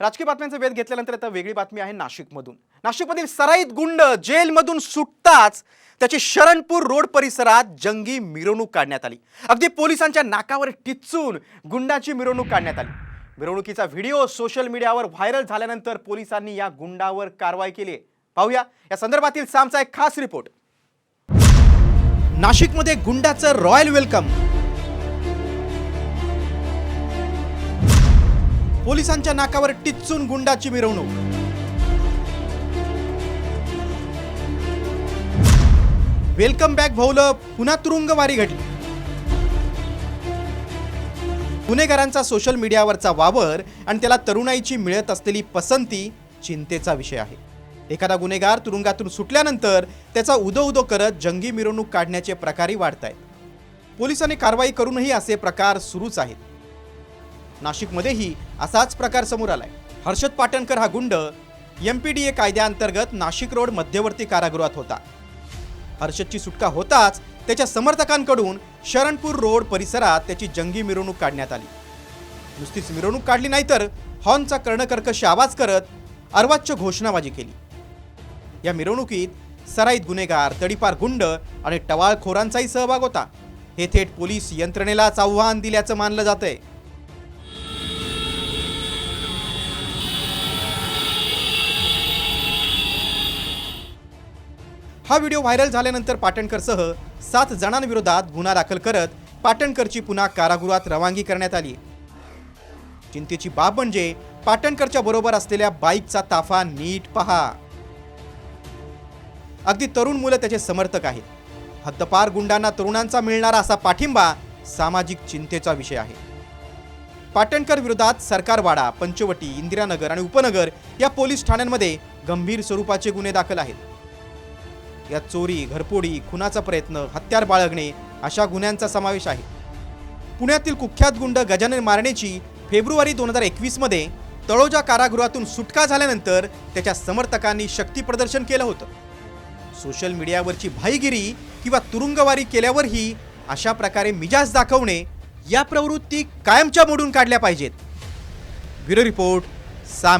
राजकीय बातम्यांचा वेध घेतल्यानंतर आता वेगळी बातमी आहे नाशिकमधून. नाशिकमधील सराईत गुंड जेलमधून सुटताच त्याची शरणपूर रोड परिसरात जंगी मिरवणूक काढण्यात आली. अगदी पोलिसांच्या नाकावर टिचून गुंडाची मिरवणूक काढण्यात आली. मिरवणुकीचा व्हिडिओ सोशल मीडियावर व्हायरल झाल्यानंतर पोलिसांनी या गुंडावर कारवाई केली आहे. पाहूया. या संदर्भातील सामचा एक खास रिपोर्ट. नाशिकमध्ये गुंडाचं रॉयल वेलकम. पोलिसांच्या नाकावर टिच्चून गुंडाची मिरवणूक. वेलकम बॅक भाऊलं पुन्हा तुरुंगवारी घडली. गुन्हेगारांचा सोशल मीडियावरचा वावर आणि त्याला तरुणाईची मिळत असलेली पसंती चिंतेचा विषय आहे. एखादा गुन्हेगार तुरुंगातून सुटल्यानंतर त्याचा उदो उदो करत जंगी मिरवणूक काढण्याचे प्रकारही वाढत आहेत पोलिसांनी कारवाई करूनही असे प्रकार सुरूच आहेत. नाशिकमध्येही असाच प्रकार समोर आलाय. हर्षद पाटणकर हा गुंड एम पी डी ए कायद्याअंतर्गत नाशिक रोड मध्यवर्ती कारागृहात होता. हर्षदची सुटका होताच त्याच्या समर्थकांकडून शरणपूर रोड परिसरात त्याची जंगी मिरवणूक काढण्यात आली. नुसतीच मिरवणूक काढली नाही तर हॉर्नचा कर्णकर्कश आवाज करत अर्वाच्य घोषणाबाजी केली. या मिरवणुकीत सराईत गुन्हेगार तडीपार गुंड आणि टवाळखोरांचाही सहभाग होता. हे थेट पोलीस यंत्रणेलाच आव्हान दिल्याचं मानलं जातंय. हा व्हिडिओ व्हायरल झाल्यानंतर पाटणकरसह सात जणांविरोधात गुन्हा दाखल करत पाटणकरची पुन्हा कारागृहात रवानगी करण्यात आली. चिंतेची बाब म्हणजे पाटणकरच्या बरोबर असलेल्या बाईकचा ताफा नीट पहा. अगदी तरुण मुलं त्याचे समर्थक आहेत. हद्दपार गुंडांना तरुणांचा मिळणारा असा पाठिंबा सामाजिक चिंतेचा विषय आहे. पाटणकर विरोधात सरकारवाडा पंचवटी इंदिरानगर आणि उपनगर या पोलीस ठाण्यांमध्ये गंभीर स्वरूपाचे गुन्हे दाखल आहेत. यात चोरी घरपोडी खुनाचा प्रयत्न हत्यार बाळगणे अशा गुन्ह्यांचा समावेश आहे. पुण्यातील कुख्यात गुंड गजानन मारणेची फेब्रुवारी दोन हजार एकवीसमध्ये तळोजा कारागृहातून सुटका झाल्यानंतर त्याच्या समर्थकांनी शक्ती प्रदर्शन केलं होतं. सोशल मीडियावरची भाईगिरी किंवा तुरुंगवारी केल्यावरही अशा प्रकारे मिजाज दाखवणे या प्रवृत्ती कायमच्या मोडून काढल्या पाहिजेत. ब्युरो रिपोर्ट साम